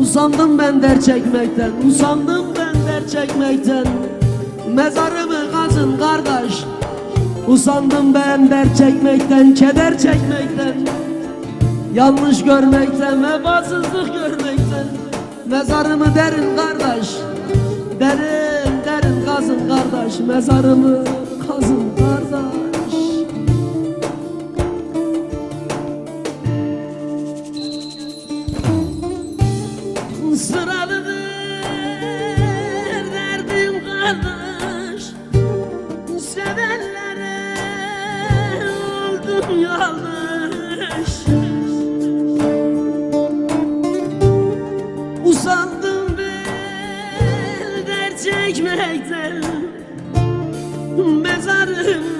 Usandım ben der çekmekten Usandım ben der çekmekten. Mezarımı kazın kardeş Usandım ben der çekmekten Keder çekmekten. Yanlış görmekten Vefasızlık görmekten. Mezarımı derin kardeş Derin derin kazın kardeş Mezarımı Usandım ben dert çekmekten. Mezarım